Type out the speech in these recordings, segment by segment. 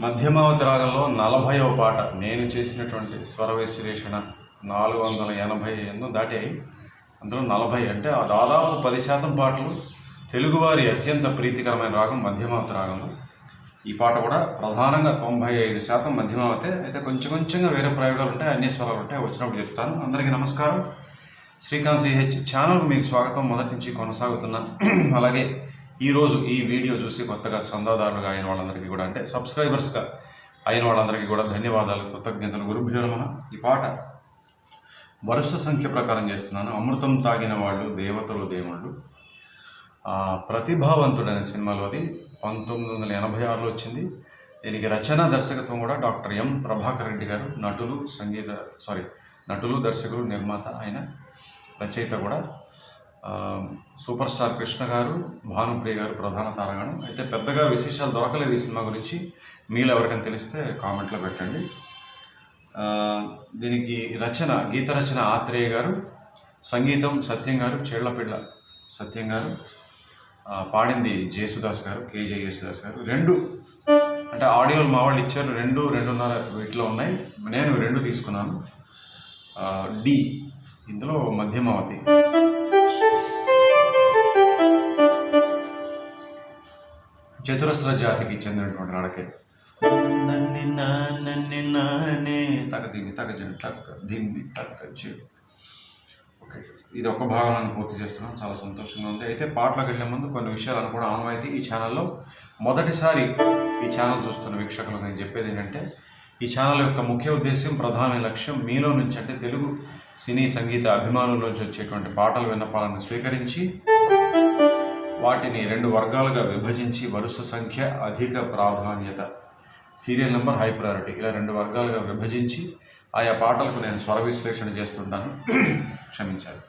మధ్యమావతి రాగంలో నలభైవ పాట నేను చేసినటువంటి స్వర విశ్లేషణ నాలుగు వందల ఎనభై ఎన్నో దాటాయి అందులో నలభై అంటే దాదాపు పది శాతం పాటలు తెలుగువారి అత్యంత ప్రీతికరమైన రాగం మధ్యమావతి రాగంలో ఈ పాట కూడా ప్రధానంగా తొంభై ఐదు శాతం మధ్యమావతే అయితే కొంచెం కొంచెంగా వేరే ప్రయోగాలు ఉంటాయి అన్ని స్వరాలు ఉంటాయి వచ్చినప్పుడు చెప్తాను. అందరికీ నమస్కారం. శ్రీకాంత్ సిహెచ్ ఛానల్ మీకు స్వాగతం. మొదటి నుంచి కొనసాగుతున్నా అలాగే ఈరోజు ఈ వీడియో చూసి కొత్తగా చందాదారులుగా అయిన వాళ్ళందరికీ కూడా అంటే సబ్స్క్రైబర్స్గా అయిన వాళ్ళందరికీ కూడా ధన్యవాదాలు కృతజ్ఞతలు. గురుభ్యో ఈ పాట వరుస సంఖ్య ప్రకారం చేస్తున్నాను. అమృతం తాగిన వాళ్ళు దేవతలు దేవుళ్ళు. ప్రతిభావంతుడు అనే సినిమాలో అది పంతొమ్మిది వందల ఎనభై ఆరులో వచ్చింది. దీనికి రచన దర్శకత్వం కూడా డాక్టర్ ఎం ప్రభాకర్ రెడ్డి గారు నటులు సంగీత సారీ నటులు దర్శకులు నిర్మాత ఆయన. రచయిత కూడా. సూపర్ స్టార్ కృష్ణ గారు భానుప్రియ గారు ప్రధాన తారగణం. అయితే పెద్దగా విశేషాలు దొరకలేదు ఈ సినిమా గురించి. మీలో ఎవరికైనా తెలిస్తే కామెంట్లో పెట్టండి. దీనికి రచన గీత రచన ఆత్రేయ గారు సంగీతం సత్యం గారు చేళ్ళపిళ్ళ సత్యం గారు పాడింది జేసుదాస్ గారు కేజే యేసుదాస్ గారు. రెండు అంటే ఆడియోలు మా వాళ్ళు ఇచ్చారు రెండు రెండున్నర వీటిలో ఉన్నాయి. నేను రెండు తీసుకున్నాను. డి ఇందులో మధ్యమావతి చతురస్ర జాతికి చెందినటువంటి రాడకే నన్ని నన్ని నానే. తగ దిమ్మి తగ జని తగ్గ దిమ్మి తగ్గ చెడు ఓకే. ఇది ఒక భాగాలను పూర్తి చేస్తున్నాం. చాలా సంతోషంగా ఉంది. అయితే పాటలకు వెళ్ళే ముందు కొన్ని విషయాలను కూడా ఆనవాయితీ ఈ ఛానల్లో. మొదటిసారి ఈ ఛానల్ చూస్తున్న వీక్షకులకు నేను చెప్పేది ఏంటంటే ఈ ఛానల్ యొక్క ముఖ్య ఉద్దేశం ప్రధాన లక్ష్యం మీలో నుంచి అంటే తెలుగు సినీ సంగీత అభిమానుల నుంచి వచ్చేటువంటి పాటల విన్నపాలను స్వీకరించి వాటిని రెండు వర్గాలుగా విభజించి వరుస సంఖ్య అధిక ప్రాధాన్యత. Serial number high priority. ఇలా రెండు వర్గాలుగా విభజించి ఆయా పాటలకు నేను స్వర విశ్లేషణ చేస్తుంటాను. క్షమించాలి.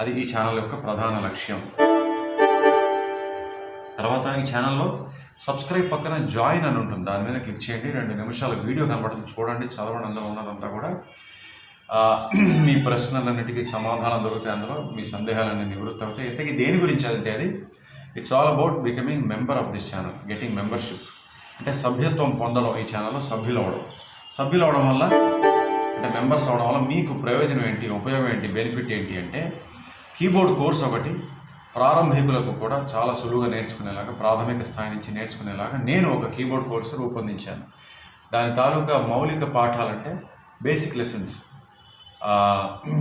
అది ఈ ఛానల్ యొక్క ప్రధాన లక్ష్యం. తర్వాత ఈ ఛానల్లో సబ్స్క్రైబ్ పక్కన జాయిన్ అని ఉంటుంది. దాని మీద క్లిక్ చేయండి. రెండు నిమిషాల వీడియో కనబడుతుంది. చూడండి చదవండి అందులో ఉన్నదంతా కూడా. మీ ప్రశ్నలన్నిటికీ సమాధానం దొరుకుతాయి అందులో మీ సందేహాలన్నీ నివృత్తి అవుతాయి. ఇంతకీ దేని గురించి అంటే అది? It's all about becoming member of this channel getting membership అంటే సభ్యత్వం పొందడం ఈ ఛానల్లో సభ్యులు అవడం సభ్యులు అవడం వల్ల అంటే మెంబర్స్ అవడం వల్ల మీకు ప్రయోజనం ఏంటి? ఉపయోగం ఏంటి? బెనిఫిట్ ఏంటి అంటే కీబోర్డ్ కోర్స్ ఒకటి ప్రారంభికులకు కూడా చాలా సులువుగా నేర్చుకునేలాగా ప్రాథమిక స్థాయి నుంచి నేర్చుకునేలాగా నేను ఒక కీబోర్డ్ కోర్సు రూపొందించాను. దాని తాలూకా మౌలిక పాఠాలంటే బేసిక్ లెసన్స్.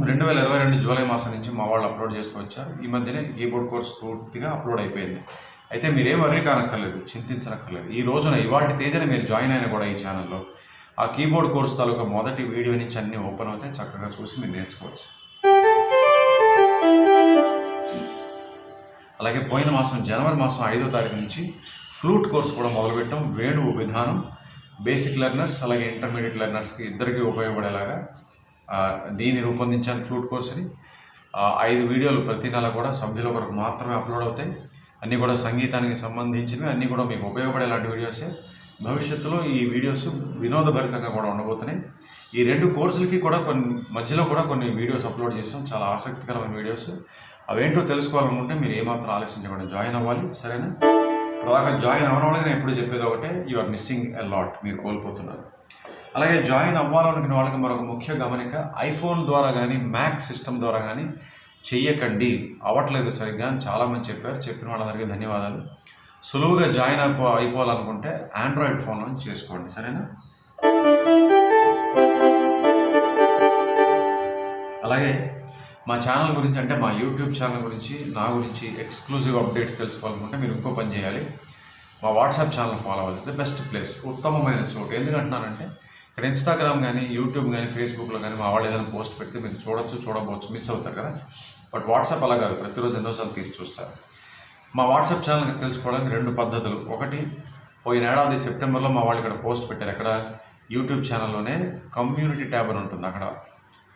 రెండు వేల ఇరవై రెండు జూలై మాసం నుంచి మా వాళ్ళు అప్లోడ్ చేస్తూ వచ్చారు. ఈ మధ్యనే కీబోర్డ్ కోర్స్ పూర్తిగా అప్లోడ్ అయిపోయింది. అయితే మీరేం వర్రీ కానక్కర్లేదు చింతించనక్కర్లేదు. ఈ రోజున ఇవాటి తేదీన మీరు జాయిన్ అయిన కూడా ఈ ఛానల్లో ఆ కీబోర్డ్ కోర్స్ తాలూకా మొదటి వీడియో నుంచి అన్నీ ఓపెన్ అవుతాయి చక్కగా చూసి మీరు నేర్చుకోవచ్చు. అలాగే పోయిన మాసం జనవరి మాసం ఐదో తారీఖు నుంచి ఫ్లూట్ కోర్స్ కూడా మొదలుపెట్టాం. వేణువు విధానం బేసిక్ లెర్నర్స్ అలాగే ఇంటర్మీడియట్ లెర్నర్స్కి ఇద్దరికీ ఉపయోగపడేలాగా దీన్ని రూపొందించాను ఫ్లూట్ కోర్స్ని. ఐదు వీడియోలు ప్రతి నెల కూడా సభ్యుల కొరకు మాత్రమే అప్లోడ్ అవుతాయి. అన్నీ కూడా సంగీతానికి సంబంధించినవి అన్నీ కూడా మీకు ఉపయోగపడేలాంటి వీడియోసే. భవిష్యత్తులో ఈ వీడియోస్ వినోదభరితంగా కూడా ఉండబోతున్నాయి. ఈ రెండు కోర్సులకి కూడా కొన్ని మధ్యలో కూడా కొన్ని వీడియోస్ అప్లోడ్ చేస్తాం. చాలా ఆసక్తికరమైన వీడియోస్. అవేంటో తెలుసుకోవాలనుకుంటే మీరు ఏమాత్రం ఆలోచించకుండా జాయిన్ అవ్వాలి. సరేనా? ఇప్పటిదాకా జాయిన్ అవ్వడం వల్ల నేను ఎప్పుడు చెప్పేది ఒకటే you are missing a lot మీరు కోల్పోతున్నారు. అలాగే జాయిన్ అవ్వాలనుకునే వాళ్ళకి మరొక ముఖ్య గమనిక ఐఫోన్ ద్వారా కానీ మ్యాక్ సిస్టమ్ ద్వారా కానీ చెయ్యకండి. అవ్వట్లేదు సరిగ్గా అని చాలామంది చెప్పారు. చెప్పిన వాళ్ళందరికీ ధన్యవాదాలు. సులువుగా జాయిన్ అయిపో అయిపోవాలనుకుంటే ఆండ్రాయిడ్ ఫోన్ నుంచి చేసుకోండి. సరేనా? అలాగే మా ఛానల్ గురించి అంటే మా యూట్యూబ్ ఛానల్ గురించి నా గురించి ఎక్స్క్లూజివ్ అప్డేట్స్ తెలుసుకోవాలనుకుంటే మీరు ఇంకో పని చేయాలి. మా వాట్సాప్ ఛానల్ ఫాలో అవ్వాలి. The best place. ఉత్తమమైన చోటు. ఎందుకంటున్నానంటే ఇక్కడ ఇన్స్టాగ్రామ్ కానీ యూట్యూబ్ కానీ ఫేస్బుక్లో కానీ మా వాళ్ళు ఏదైనా పోస్ట్ పెడితే మీరు చూడొచ్చు చూడకపోవచ్చు మిస్ అవుతారు కదా. బట్ వాట్సాప్ అలా కాదు. ప్రతిరోజు ఎన్నోసార్లు తీసి చూస్తారు. మా వాట్సాప్ ఛానల్ తెలుసుకోవడానికి రెండు పద్ధతులు. ఒకటి పోయిన ఏడాది సెప్టెంబర్లో మా వాళ్ళు ఇక్కడ పోస్ట్ పెట్టారు. అక్కడ యూట్యూబ్ ఛానల్లోనే కమ్యూనిటీ ట్యాబ్ అని ఉంటుంది అక్కడ.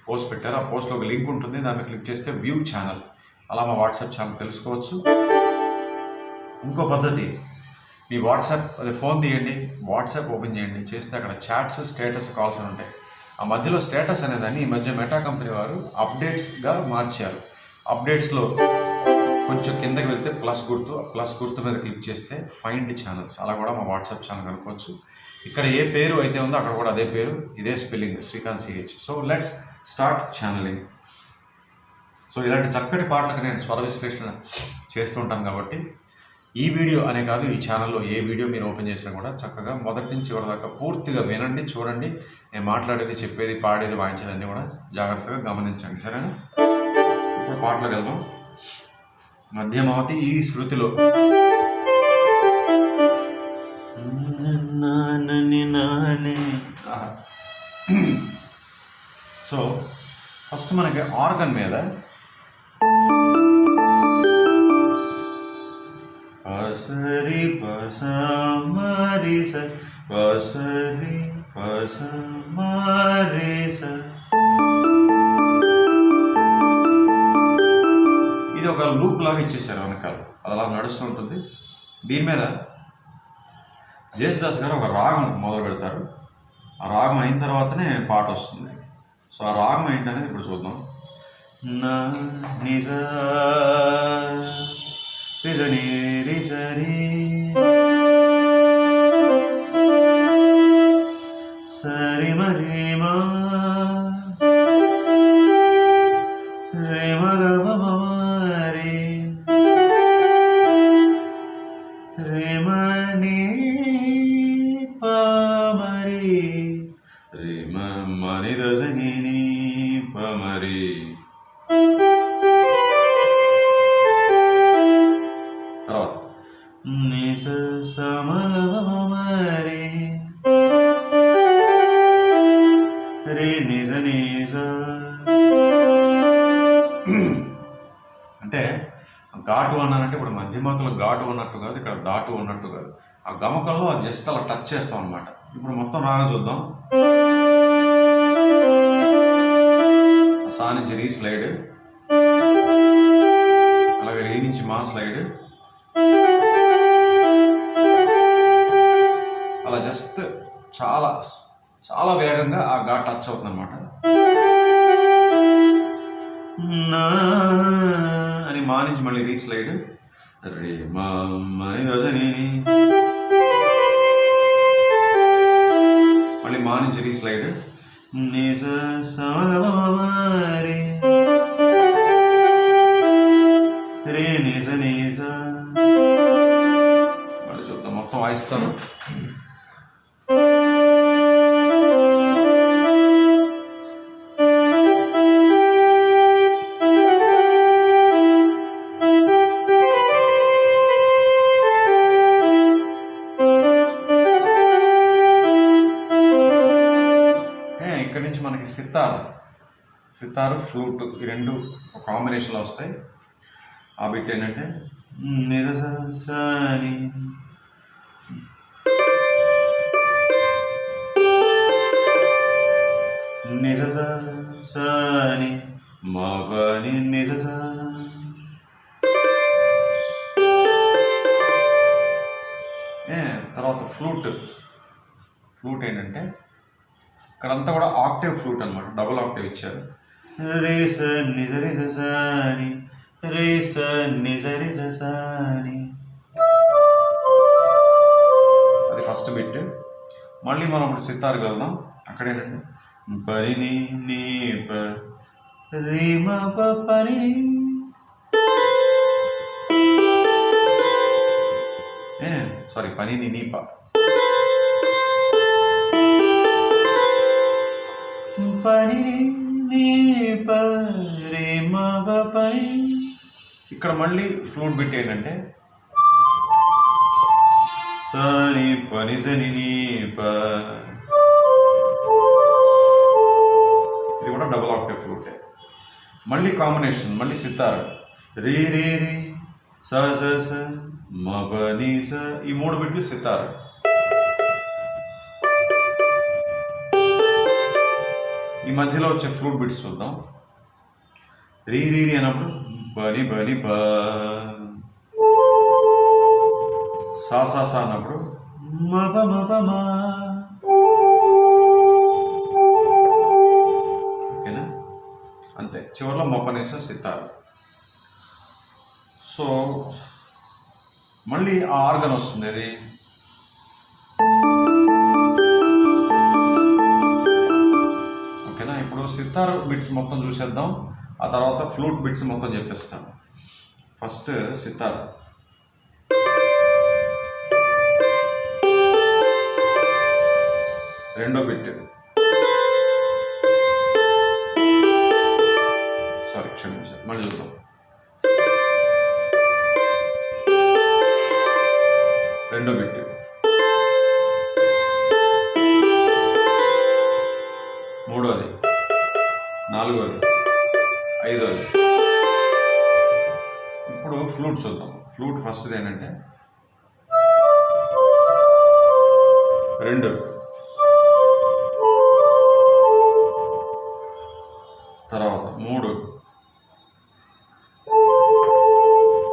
పోస్ట్ పెట్టారు. ఆ పోస్ట్లో ఒక లింక్ ఉంటుంది. దాన్ని క్లిక్ చేస్తే వ్యూ ఛానల్. అలా మా వాట్సాప్ ఛానల్ తెలుసుకోవచ్చు. ఇంకో పద్ధతి. మీ వాట్సాప్ అదే ఫోన్ తీయండి. వాట్సాప్ ఓపెన్ చేయండి. చేస్తే అక్కడ చాట్స్ స్టేటస్ కాల్స్ అని ఉంటాయి. ఆ మధ్యలో స్టేటస్ అనేదాన్ని ఈ మధ్య మెటా కంపెనీ వారు అప్డేట్స్గా మార్చారు. అప్డేట్స్లో కొంచెం కిందకి వెళ్తే ప్లస్ గుర్తు. ప్లస్ గుర్తు మీద క్లిక్ చేస్తే ఫైండ్ ఛానల్స్. అలా కూడా మా వాట్సాప్ ఛానల్ కనుక్కోవచ్చు. ఇక్కడ ఏ పేరు అయితే ఉందో అక్కడ కూడా అదే పేరు ఇదే spelling Srikanth CH so let's start channelling. So ఇలాంటి చక్కటి పాటలకు నేను స్వర విశ్లేషణ చేస్తూ ఉంటాను కాబట్టి ఈ వీడియో అనే కాదు ఈ ఛానల్లో ఏ వీడియో మీరు ఓపెన్ చేసినా కూడా చక్కగా మొదటి నుంచి దాకా పూర్తిగా వినండి చూడండి. నేను మాట్లాడేది చెప్పేది పాడేది వాయించేది కూడా జాగ్రత్తగా గమనించండి. సరేనా? ఇప్పుడు పాటలోకి వెళ్దాం. మధ్యమావతి ఈ శృతిలో. నానని నానే. సో ఫస్ట్ మనకి ఆర్గన్ మీద పసరి పస మరి స పసరి పస మరి స. ఇది ఒక లూప్ లాగా ఇచ్చేసారు వెనకాల. అది అలా నడుస్తూ ఉంటుంది. దీని మీద జేసుదాస్ గారు ఒక రాగం మొదలు పెడతారు. ఆ రాగం అయిన తర్వాతనే పాట వస్తుంది. సో ఆ రాగం ఏంటనేది ఇప్పుడు చూద్దాం నా నిజ రిజ ని రిజ ఇక్కడ దాటు ఉన్నట్టు కాదు. ఆ గమకంలో ఆ జస్ట్ అలా టచ్ చేస్తాం అనమాట ఇప్పుడు మొత్తం రాగం చూద్దాం. సా నుంచి రీ స్లైడ్ అలాగే రీ నుంచి మా స్లైడ్ అలా జస్ట్ చాలా చాలా వేగంగా ఆ ఘాట్ టచ్ అవుతుంది అనమాట నా అని మా నుంచి మళ్ళీ రీ స్లైడ్ రే మని రజని కాంబినేషన్లో వస్తాయి. ఆ బిట్ ఏంటంటే నిజ సని నిజ సని మా పని తర్వాత ఫ్లూట్. ఫ్లూట్ ఏంటంటే ఇక్కడంతా కూడా ఆక్టేవ్ ఫ్లూట్ అనమాట డబుల్ ఆక్టేవ్ ఇచ్చారు. రే స నిజ రిజ సని రే స నిజ రిజ సని. అది ఫస్ట్ బిట్. మళ్ళీ మనం ఇప్పుడు సితార్కి వెళ్దాం. అక్కడ ఏంటంటే పని ని నీ ప. రే మా ప పని ని. ఏ సారీ పని నీప పని ని నీ ప. రే మా ప పని ఇక్కడ మళ్ళీ ఫ్లూట్ బిట్ ఏంటంటే? సని పని సని ఇది కూడా డబుల్ ఆక్టివ్ ఫ్లూటే. మళ్ళీ కాంబినేషన్ మళ్ళీ సితార్. రీ రీ రీ. స స స మ స. ఈ మూడు బిట్లు సితార్. ఈ మధ్యలో వచ్చే ఫ్లూట్ బిట్స్ చూద్దాం. రీ రీ రీ అన్నప్పుడు బడి బడి బ. సా సా సా అన్నప్పుడు మబ మబ మా ఓకేనా? అంతే. చివరిలో మొపనేస సితార్ సో మళ్ళీ ఆ ఆర్గన్ వస్తుంది అది. సితార్ బిట్స్ మొత్తం చూసేద్దాం. ఆ తర్వాత ఫ్లూట్ బిట్స్ మొత్తం చెప్పేస్తాను. ఫస్ట్ సితార్ రెండో బిట్ సారీ క్షమించారు మళ్ళీ చూద్దాం. రెండో బిట్ నాలుగోది ఐదోది ఇప్పుడు ఫ్లూట్ చూద్దాం. ఫ్లూట్ ఫస్ట్ ఏంటంటే రెండు. తర్వాత మూడు.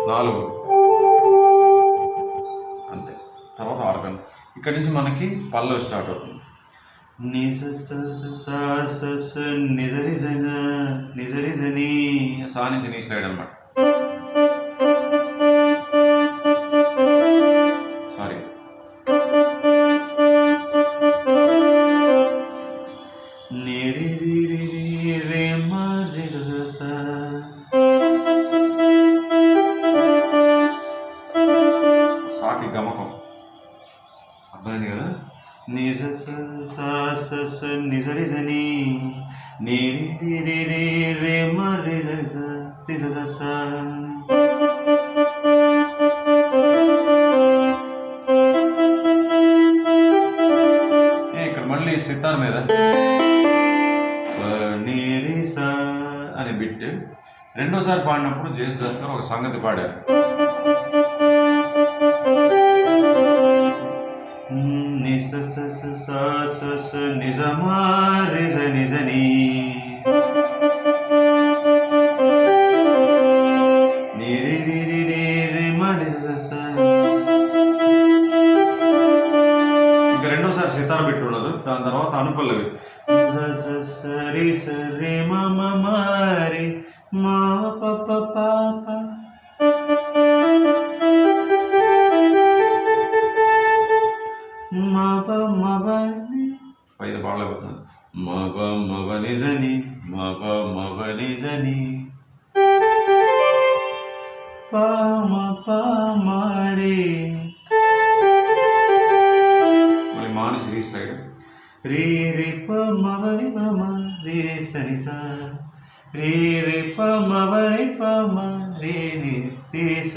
నాలుగు. అంతే. తర్వాత ఆర్గన్ ఇక్కడి నుంచి మనకి పల్లవి స్టార్ట్ అవుతుంది. నిజ స నిజ నిజ న, నిజ నిజ ని. సా నీ స్లైడ్ అనమాట జేసుదాస్ గారు ఒక సంగతి పాడారు ని స స స స స స నిజ మ రి స నిజ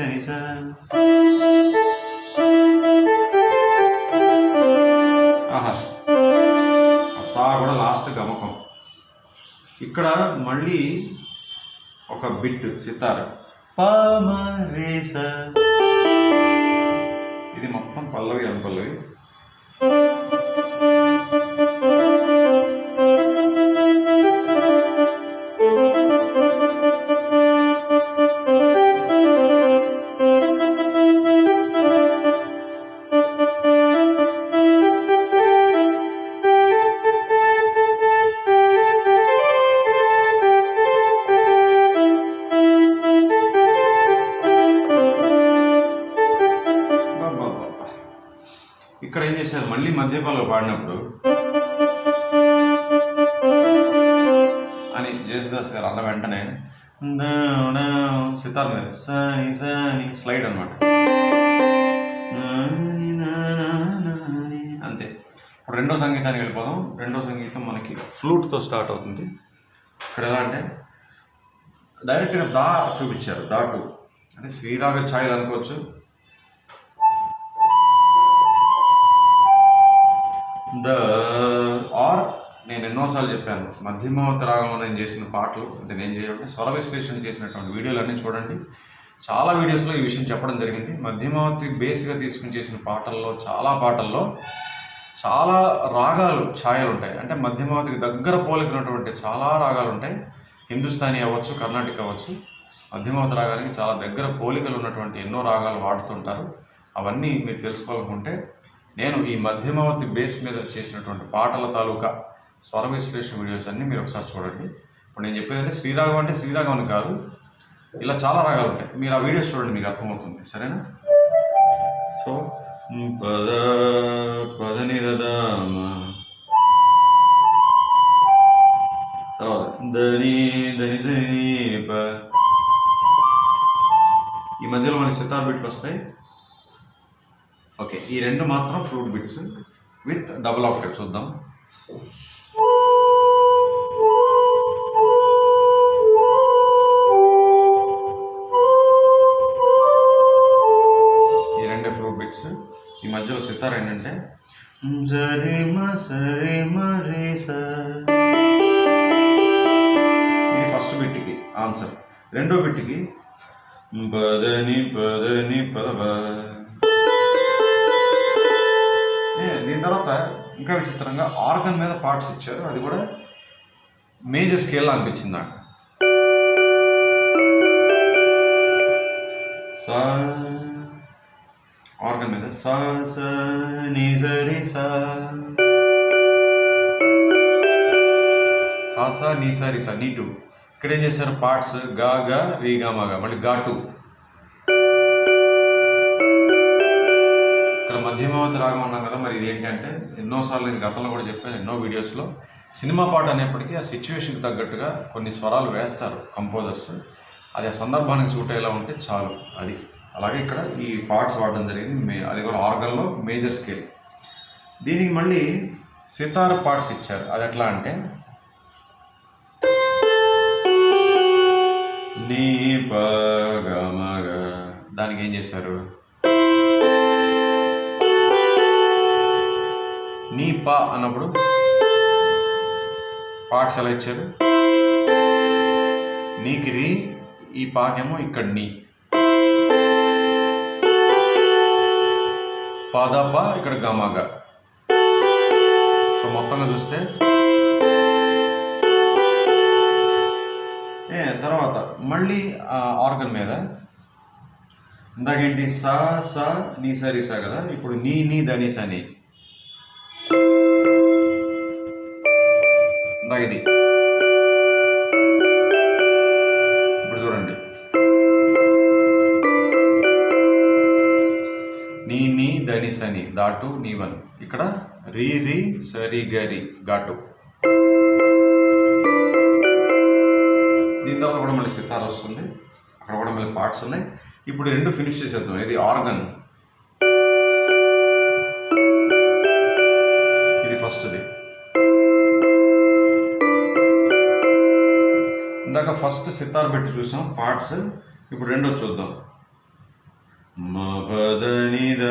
రి స సా కూడా లాస్ట్ గమకం. ఇక్కడ మళ్ళీ ఒక బిట్ సితార్. పామ రే ఇది మొత్తం పల్లవి అనుపల్లవి. అని జేసుదాస్ గారు అన్న వెంటనే సితార్ మీద సని సని స్లైడ్ అనమాట అంతే. ఇప్పుడు రెండో సంగీతానికి వెళ్ళిపోదాం. రెండో సంగీతం మనకి ఫ్లూట్తో స్టార్ట్ అవుతుంది. ఇక్కడ ఎలా అంటే డైరెక్ట్గా దా చూపించారు. దాటు అంటే శ్రీరాగ ఛాయలు అనుకోవచ్చు. ద ఆర్ నేను ఎన్నోసార్లు చెప్పాను మధ్యమావతి రాగంలో నేను చేసిన పాటలు అంటే నేను చేయాలంటే స్వర విశ్లేషణ చేసినటువంటి వీడియోలు అన్నీ చూడండి. చాలా వీడియోస్లో ఈ విషయం చెప్పడం జరిగింది. మధ్యమావతి బేస్గా తీసుకుని చేసిన పాటల్లో చాలా పాటల్లో చాలా రాగాలు ఛాయలు ఉంటాయి. అంటే మధ్యమావతికి దగ్గర పోలికినటువంటి చాలా రాగాలు ఉంటాయి. హిందుస్థానీ అవ్వచ్చు కర్ణాటక అవ్వచ్చు మధ్యమావతి రాగానికి చాలా దగ్గర పోలికలు ఉన్నటువంటి ఎన్నో రాగాలు వాడుతుంటారు. అవన్నీ మీరు తెలుసుకోవాలనుకుంటే నేను ఈ మధ్యమావతి బేస్ మీద చేసినటువంటి పాటల తాలూకా స్వర విశ్లేషణ వీడియోస్ అన్నీ మీరు ఒకసారి చూడండి. ఇప్పుడు నేను చెప్పేదంటే శ్రీరాగం అంటే శ్రీరాగం అని కాదు ఇలా చాలా రాగాలు ఉంటాయి. మీరు ఆ వీడియోస్ చూడండి మీకు అర్థమవుతుంది. సరేనా? సో పద పదని తర్వాత దని దని ధని ఈ మధ్యలో మనకి సితార్ బిట్లు వస్తాయి. ఓకే ఈ రెండు మాత్రం flute bits with double octave చూద్దాం. చెప్తారు ఏంటంటే సరే మ మరే ఇది ఫస్ట్ బిట్కి ఆన్సర్. రెండో బిట్కి పదని పదని పదవ. దీని తర్వాత ఇంకా విచిత్రంగా ఆర్గన్ మీద పార్ట్స్ ఇచ్చారు. అది కూడా మేజర్ స్కేల్ అనిపించింది నాకు. సా ఆర్గన్ మీద. సా సా ని సా. సాసా నీసా రిసా నీటు ఇక్కడ ఏం చేశారు పార్ట్స్గా గా రీ గా మా గా. మళ్ళీ గా టూ. ఇక్కడ మధ్యమావతి రాగం ఉన్నాం కదా మరి ఇది ఏంటంటే ఎన్నోసార్లు నేను గతంలో కూడా చెప్పాను ఎన్నో వీడియోస్లో. సినిమా పాట అనేప్పటికీ ఆ సిచ్యువేషన్కి తగ్గట్టుగా కొన్ని స్వరాలు వేస్తారు కంపోజర్స్. అది ఆ సందర్భానికి సూట్ అయ్యేలా ఉంటే చాలు అది. అలాగే ఇక్కడ ఈ పార్ట్స్ వాడడం జరిగింది మే అది కూడా ఆర్గన్లో మేజర్ స్కేల్ దీనికి మళ్ళీ సితార్ పార్ట్స్ ఇచ్చారు. అది ఎట్లా అంటే నీ పగమగ. దానికి ఏం చేశారు? నీ ప అన్నప్పుడు పార్ట్స్ ఎలా ఇచ్చారు? నీకి రీ ఈ పాకేమో ఇక్కడ నీ. పాదాప ఇక్కడ గమాగా. సో మొత్తంగా చూస్తే. ఏ తర్వాత మళ్ళీ ఆర్గన్ మీద. ఇందాకేంటి సా సా నీ సరి సా కదా? ఇప్పుడు నీ నీ దని సని ఇందాక ఇది. దాటు నీ వన్ ఇక్కడ రీ రీ సరి గరి ఘాటు. దీని తర్వాత కూడా మళ్ళీ సితార్ వస్తుంది. అక్కడ కూడా మళ్ళీ పార్ట్స్ ఉన్నాయి. ఇప్పుడు రెండు ఫినిష్ చేసేద్దాం. ఇది ఆర్గన్. ఇది ఫస్ట్ది. ఇందాక ఫస్ట్ సితార్ పెట్టి చూసాం. పార్ట్స్. ఇప్పుడు రెండో చూద్దాం. మపదనిద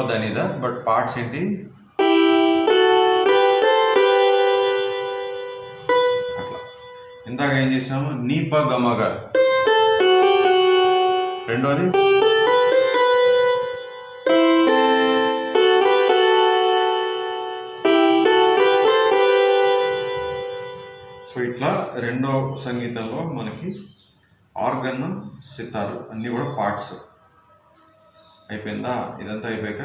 మపదనిద బట్ పార్ట్స్ ఏంటి? అట్లా. ఇందాక ఏం చేసాము నీప గమగ రెండోది? సో ఇట్లా రెండో సంగీతంలో మనకి ఆర్గన్ సితారు అన్నీ కూడా పార్ట్స్. అయిపోయిందా? ఇదంతా అయిపోయాక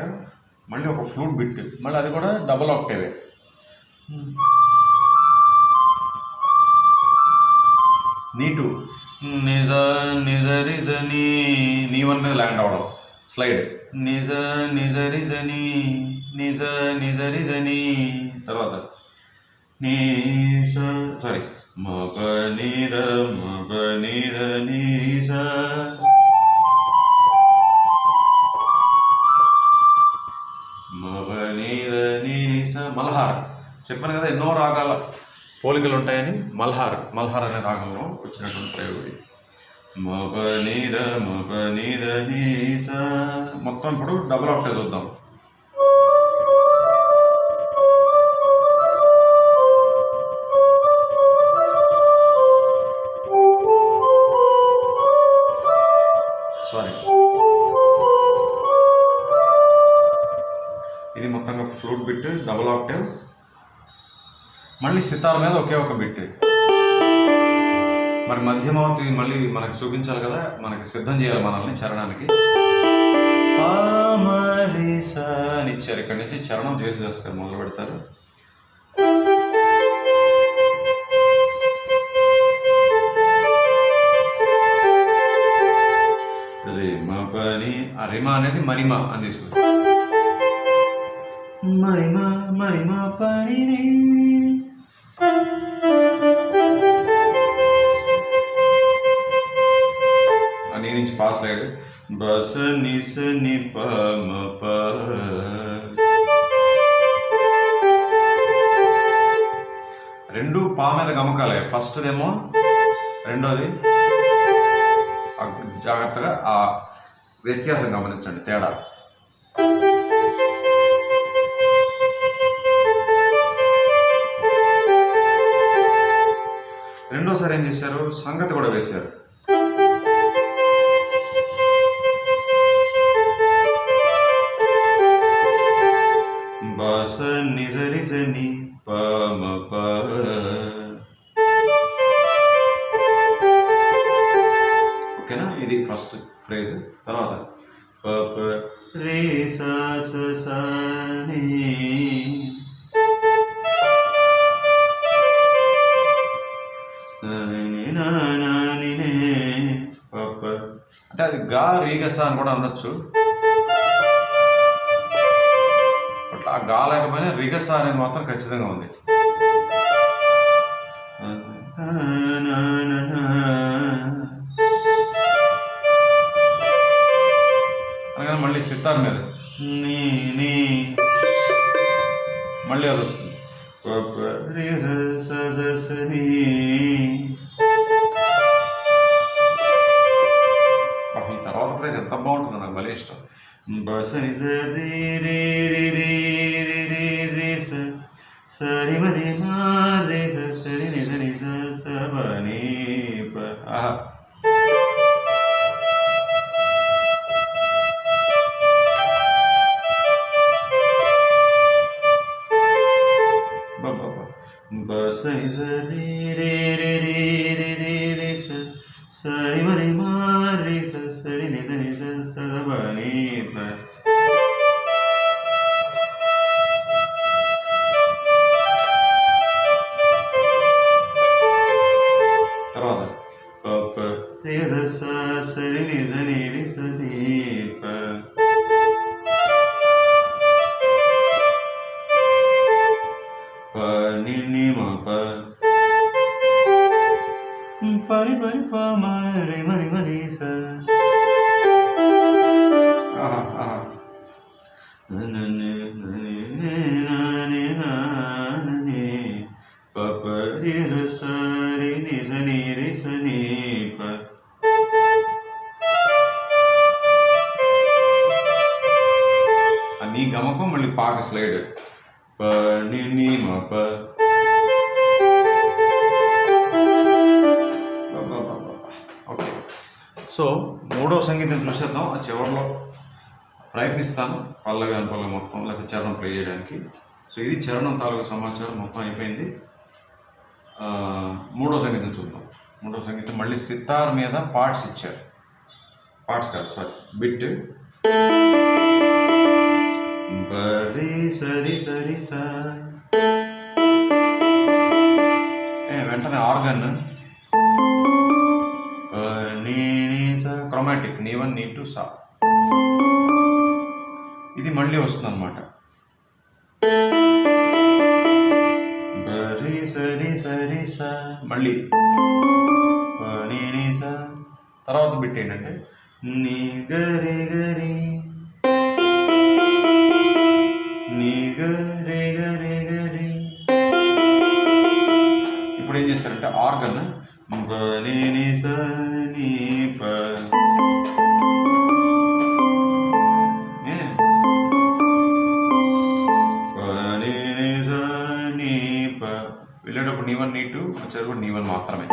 మళ్ళీ ఒక ఫ్లూట్ బిట్. మళ్ళీ అది కూడా డబల్ ఆక్టేవే నీటు నిజ నిజ రిజ నీ. నీ వన్ మీద ల్యాండ్ అవడం. స్లైడ్ నిజ నిజ రిజ నీ. నిజ నిజ రిజ నీ. తర్వాత. నీ సారీ మగ నీద మగ నీద నీ చెప్పాను కదా ఎన్నో రాగాల పోలికలు ఉంటాయని మల్హార్ మల్హార్ అనే రాగంలో వచ్చినటువంటి ప్రయోగం ఇది. మప నీద మప నీద నీ మొత్తం ఇప్పుడు డబుల్ ఆక్టేవ్ చూద్దాం. మళ్ళీ సితార్ మీద ఒకే ఒక బిట్ మరి మధ్యమావతి మళ్ళీ మనకు చూపించాలి కదా మనకి సిద్ధం చేయాలి మనల్ని చరణానికి. అని ఇచ్చారు. ఇక్కడి నుంచి చరణం చేసి చేస్తారు మొదలు పెడతారు. రిమ పని ఆ రిమ అనేది మరిమ అని తీసుకుంటారు. బస నిస ని పమ ప రెండు పా మీద గమకాలే. ఫస్ట్దేమో రెండోది జాగ్రత్తగా ఆ వ్యత్యాసం గమనించండి తేడా. రెండోసారి ఏం చేశారు? సంగతి కూడా వేశారు. అంటే అది గా రీగస అని కూడా అనొచ్చు. అట్లా ఆ గా లేకపోయినా రిగస అనేది మాత్రం ఖచ్చితంగా ఉంది. అనగానే మళ్ళీ సితార్ మీద. ని ని. మళ్ళీ అది వస్తుంది. బ బస ని స రి రి రి రి రి రి రి స సరి మరి మా నీ గమకం మళ్ళీ పాక స్లైడ్. ప ని మ ప. ఓకే. సో మూడో సంగీతం చూసేద్దాం. ఆ చివరిలో ప్రయత్నిస్తాను పల్లవి అనుపల్లవి మొత్తం లేకపోతే చరణం ప్లే చేయడానికి. సో ఇది చరణం తాలూకు సమాచారం మొత్తం అయిపోయింది. మూడో సంగీతం చూద్దాం. మూడో సంగీతం మళ్ళీ సితార్ మీద పార్ట్స్ ఇచ్చారు. పార్ట్స్ కాదు సారీ. బిట్. ప సరి సరి రి వెంటనే ఆర్గన్. స. క్రొమాటిక్ నీ వన్ నీ టూ సా. ఇది మళ్ళీ వస్తుంది అనమాట ప సరి స. మళ్ళీ. తర్వాత బిట్ ఏంటంటే నీ గరి గరి. ఇప్పుడు ఏం చేస్తారంటే ఆర్గన్ని స ప స ప వెళ్ళేటప్పుడు నీవన్ నీ టూ వచ్చేటప్పుడు నీ వన్ మాత్రమే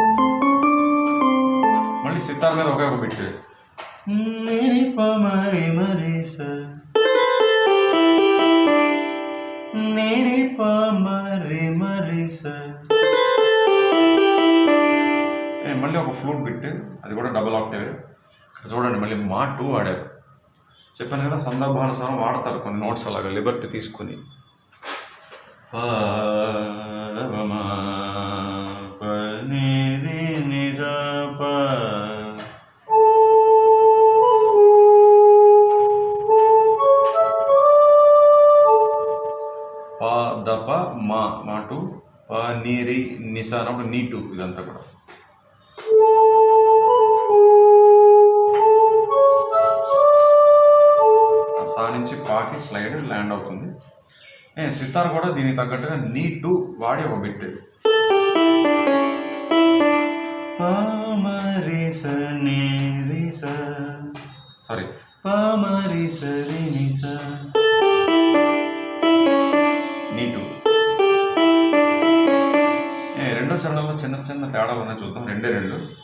మళ్ళీ సితార్ మీద ఒకే ఒక బిట్ మరి మరి సార్ ని మరి మరి మళ్ళీ ఒక ఫ్లూట్ బిట్ అది కూడా డబుల్ ఆక్టేవ్ ఇక్కడ చూడండి మళ్ళీ మా టూ వాడారు. చెప్పాను కదా సందర్భానుసారం వాడతారు కొన్ని నోట్స్ అలాగా లిబర్టీ తీసుకుని. నిస అన్నప్పుడు నీటు ఇదంతా కూడా. ఆ సా నుంచి పాకి స్లైడ్ ల్యాండ్ అవుతుంది. ఏ సితార్ కూడా దీనికి తగ్గట్టుగా నీటు వాడి ఒక బిట్ స స సారీ. పామరి తేడాలు ఉన్నాయి చూద్దాం. రెండే రెండు.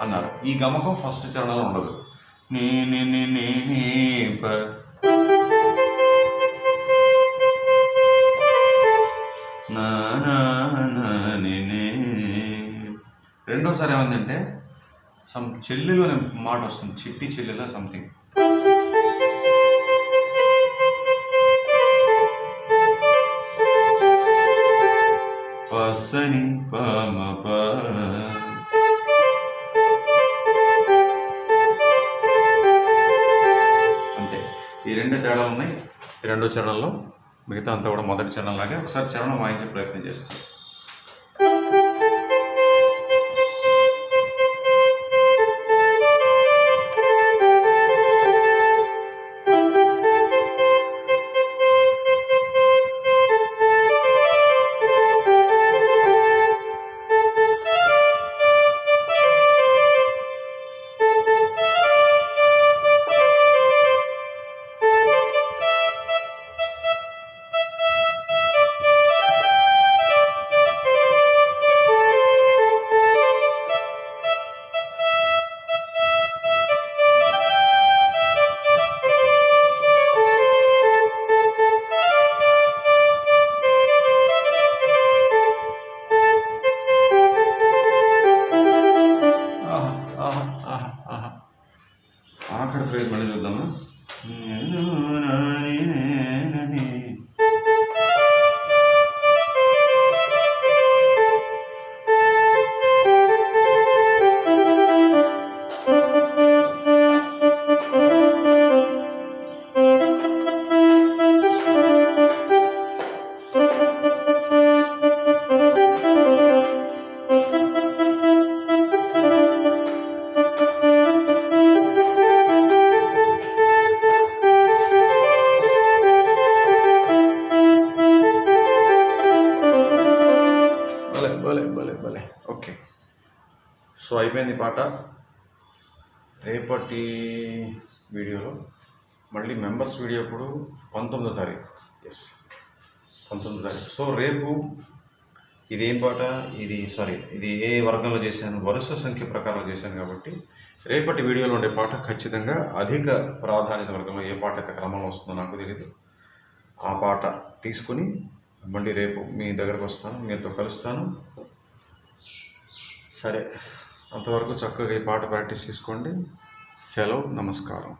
అన్నారు. ఈ గమకం ఫస్ట్ చరణంలో ఉండదు. ని ని ని ని నా ని రెండోసారి ఏమందంటే సమ్ చెల్లెలు అనే మాట వస్తుంది. చిట్టి చెల్లెల సంథింగ్ పసని పమప ప. అంతే. ఈ రెండే తేడాలు ఉన్నాయి. రెండో చరణంలో మిగతా అంతా కూడా మొదటి చరణం లాగే ఒకసారి చరణం వాయించే ప్రయత్నం చేస్తాం. పాట రేపటి వీడియోలో మళ్ళీ మెంబర్స్ వీడియో ఇప్పుడు పంతొమ్మిదో తారీఖు. ఎస్ పంతొమ్మిదో తారీఖు. సో రేపు ఇది ఏం పాట? ఇది సారీ ఇది ఏ వర్గంలో చేశాను? వరుస సంఖ్య ప్రకారం చేశాను కాబట్టి రేపటి వీడియోలో ఉండే పాట ఖచ్చితంగా అధిక ప్రాధాన్యత వర్గంలో ఏ పాట అయితే క్రమంలో వస్తుందో నాకు తెలియదు ఆ పాట తీసుకుని మళ్ళీ రేపు మీ దగ్గరకు వస్తాను మీతో కలుస్తాను. సరే. అంతవరకు చక్కగా ఈ పాట ప్రాక్టీస్ చేసుకోండి. సెలవు నమస్కారం.